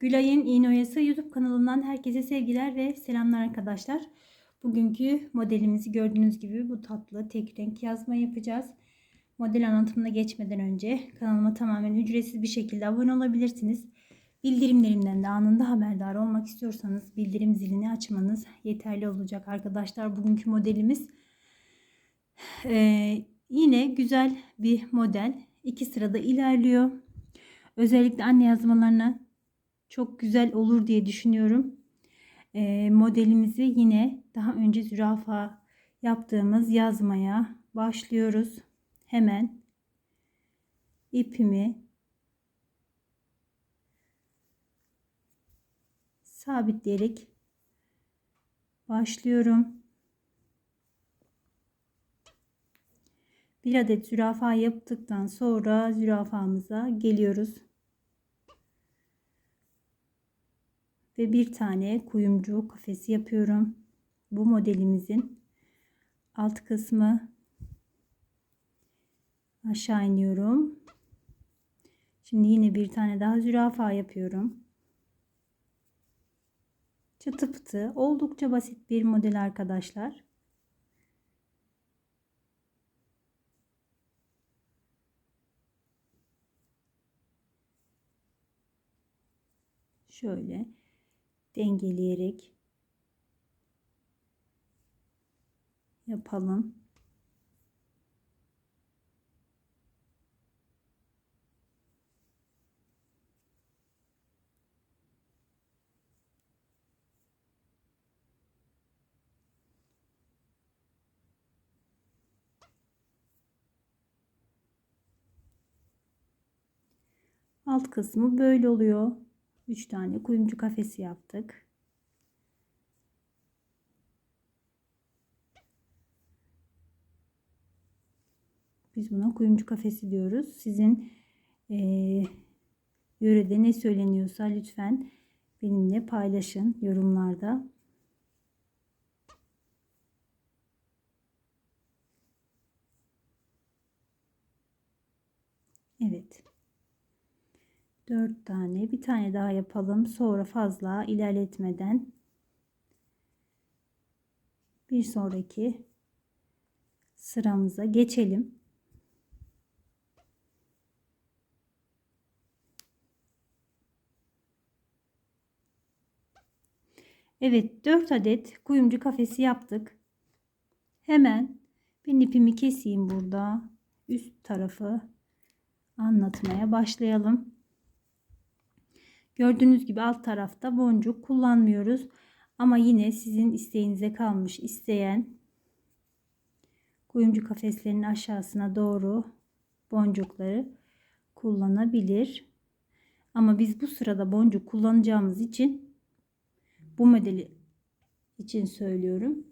Gülay'ın İğne YouTube kanalından herkese sevgiler ve selamlar arkadaşlar. Bugünkü modelimizi gördüğünüz gibi bu tatlı tek renk yazma yapacağız. Model anlatımına geçmeden önce kanalıma tamamen ücretsiz bir şekilde abone olabilirsiniz. Bildirimlerimden de anında haberdar olmak istiyorsanız bildirim zilini açmanız yeterli olacak arkadaşlar. Bugünkü modelimiz ee, yine güzel bir model. İki sırada ilerliyor. Özellikle anne yazmalarına çok güzel olur diye düşünüyorum. E, modelimizi yine daha önce zürafa yaptığımız yazmaya başlıyoruz. Hemen ipimi sabitleyerek başlıyorum. Bir adet zürafa yaptıktan sonra zürafamıza geliyoruz. Ve bir tane kuyumcu kafesi yapıyorum. Bu modelimizin alt kısmı aşağı iniyorum. Şimdi yine bir tane daha zürafa yapıyorum. Çıtı pıtı oldukça basit bir model arkadaşlar. Şöyle dengeleyerek yapalım. Alt kısmı böyle oluyor. 3 tane kuyumcu kafesi yaptık. Biz buna kuyumcu kafesi diyoruz. Sizin e, yörede ne söyleniyorsa lütfen benimle paylaşın yorumlarda. Evet. 4 tane bir tane daha yapalım sonra fazla ilerletmeden bir sonraki sıramıza geçelim. Evet 4 adet kuyumcu kafesi yaptık. Hemen bir ipimi keseyim burada. Üst tarafı anlatmaya başlayalım. Gördüğünüz gibi alt tarafta boncuk kullanmıyoruz. Ama yine sizin isteğinize kalmış. isteyen kuyumcu kafeslerinin aşağısına doğru boncukları kullanabilir. Ama biz bu sırada boncuk kullanacağımız için bu modeli için söylüyorum.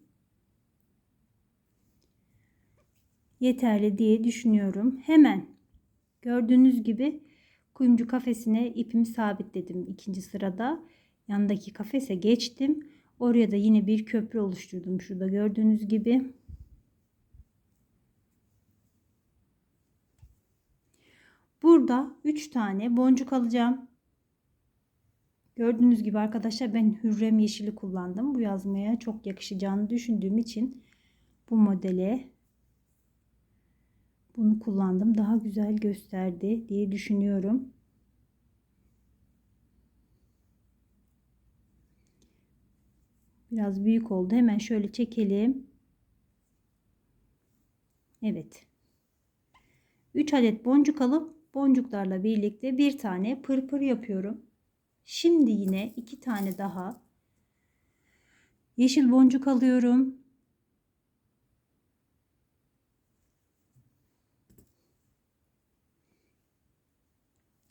Yeterli diye düşünüyorum. Hemen gördüğünüz gibi Kuyumcu kafesine ipimi sabitledim ikinci sırada. Yanındaki kafese geçtim. Oraya da yine bir köprü oluşturdum. Şurada gördüğünüz gibi. Burada 3 tane boncuk alacağım. Gördüğünüz gibi arkadaşlar ben hürrem yeşili kullandım. Bu yazmaya çok yakışacağını düşündüğüm için bu modele kullandım. Daha güzel gösterdi diye düşünüyorum. Biraz büyük oldu. Hemen şöyle çekelim. Evet. 3 adet boncuk alıp boncuklarla birlikte bir tane pırpır yapıyorum. Şimdi yine iki tane daha yeşil boncuk alıyorum.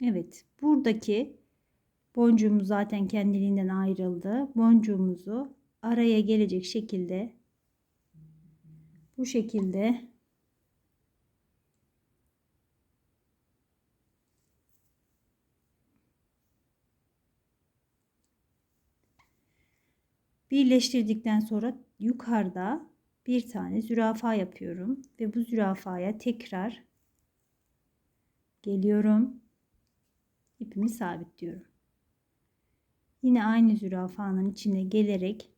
Evet buradaki boncuğumuz zaten kendiliğinden ayrıldı. Boncuğumuzu araya gelecek şekilde bu şekilde birleştirdikten sonra yukarıda bir tane zürafa yapıyorum ve bu zürafaya tekrar geliyorum ipimi sabitliyorum. Yine aynı zürafanın içine gelerek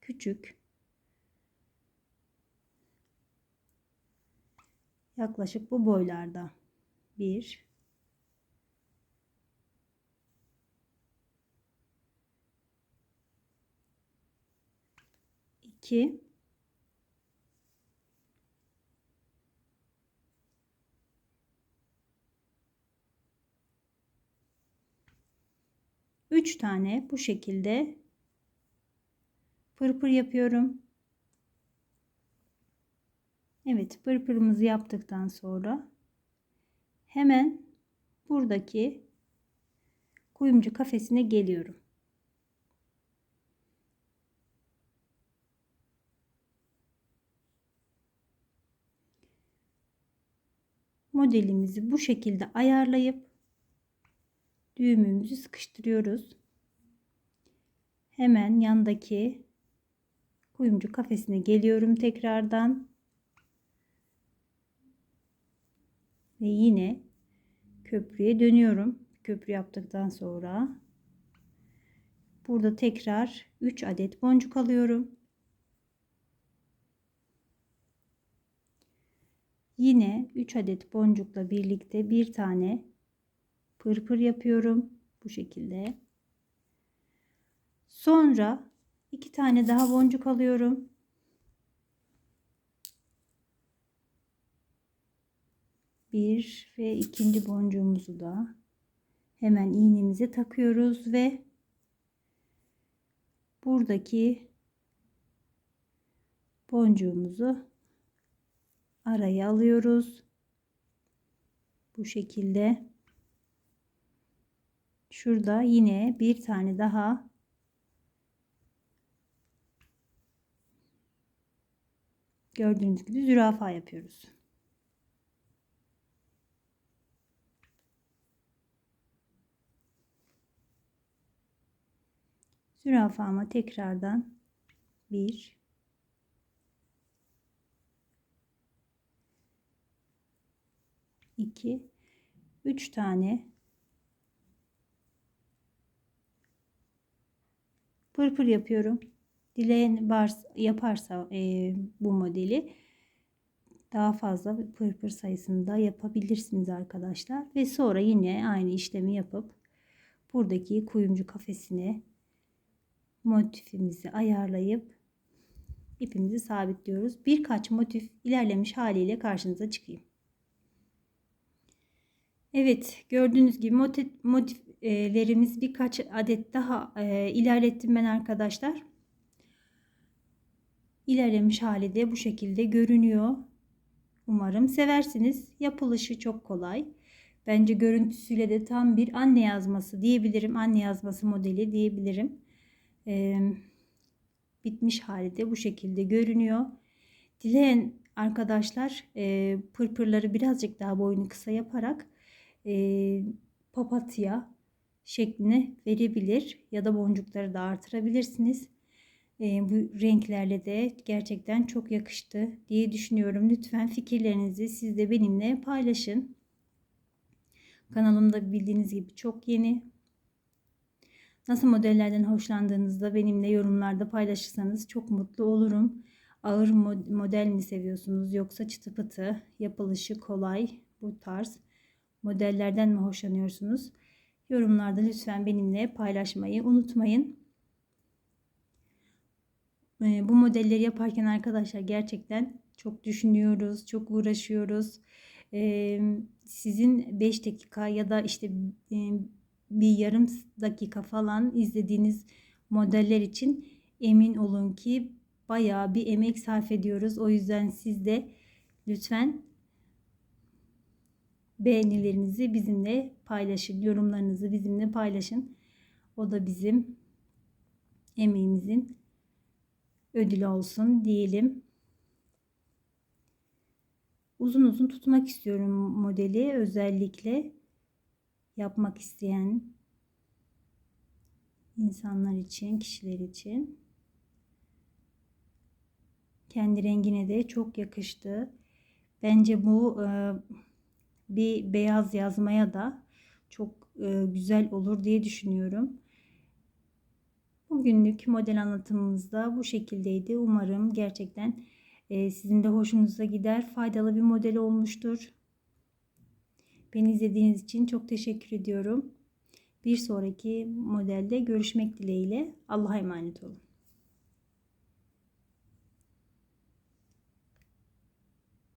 küçük yaklaşık bu boylarda bir iki üç tane bu şekilde pırpır yapıyorum. Evet pırpırımızı yaptıktan sonra hemen buradaki kuyumcu kafesine geliyorum. Modelimizi bu şekilde ayarlayıp düğümümüzü sıkıştırıyoruz. Hemen yandaki kuyumcu kafesine geliyorum tekrardan. Ve yine köprüye dönüyorum. Köprü yaptıktan sonra burada tekrar 3 adet boncuk alıyorum. Yine 3 adet boncukla birlikte bir tane pırpır yapıyorum bu şekilde. Sonra iki tane daha boncuk alıyorum. Bir ve ikinci boncuğumuzu da hemen iğnemize takıyoruz ve buradaki boncuğumuzu araya alıyoruz. Bu şekilde. Şurada yine bir tane daha gördüğünüz gibi zürafa yapıyoruz. Zürafama tekrardan bir 2 3 tane pırpır yapıyorum. Dileyen var yaparsa e, bu modeli daha fazla pırpır sayısında yapabilirsiniz arkadaşlar. Ve sonra yine aynı işlemi yapıp buradaki kuyumcu kafesine motifimizi ayarlayıp ipimizi sabitliyoruz. Birkaç motif ilerlemiş haliyle karşınıza çıkayım. Evet gördüğünüz gibi motif, motiflerimiz birkaç adet daha e, ilerlettim ben arkadaşlar. İlerlemiş hali de bu şekilde görünüyor. Umarım seversiniz. Yapılışı çok kolay. Bence görüntüsüyle de tam bir anne yazması diyebilirim. Anne yazması modeli diyebilirim. Ee, bitmiş hali de bu şekilde görünüyor. Dileyen arkadaşlar e, pırpırları birazcık daha boyunu kısa yaparak e, papatya şekline verebilir ya da boncukları da artırabilirsiniz. E, bu renklerle de gerçekten çok yakıştı diye düşünüyorum. Lütfen fikirlerinizi siz de benimle paylaşın. Kanalımda bildiğiniz gibi çok yeni. Nasıl modellerden hoşlandığınızda benimle yorumlarda paylaşırsanız çok mutlu olurum. Ağır model mi seviyorsunuz yoksa çıtı pıtı, yapılışı kolay bu tarz modellerden mi hoşlanıyorsunuz? Yorumlarda lütfen benimle paylaşmayı unutmayın. Ee, bu modelleri yaparken arkadaşlar gerçekten çok düşünüyoruz, çok uğraşıyoruz. Ee, sizin 5 dakika ya da işte e, bir yarım dakika falan izlediğiniz modeller için emin olun ki bayağı bir emek sarf ediyoruz. O yüzden siz de lütfen beğenilerinizi bizimle paylaşın. Yorumlarınızı bizimle paylaşın. O da bizim emeğimizin ödülü olsun diyelim. Uzun uzun tutmak istiyorum modeli. Özellikle yapmak isteyen insanlar için, kişiler için. Kendi rengine de çok yakıştı. Bence bu bir beyaz yazmaya da çok e, güzel olur diye düşünüyorum. Bugünlük model anlatımımız da bu şekildeydi. Umarım gerçekten e, sizin de hoşunuza gider. Faydalı bir model olmuştur. Beni izlediğiniz için çok teşekkür ediyorum. Bir sonraki modelde görüşmek dileğiyle. Allah'a emanet olun.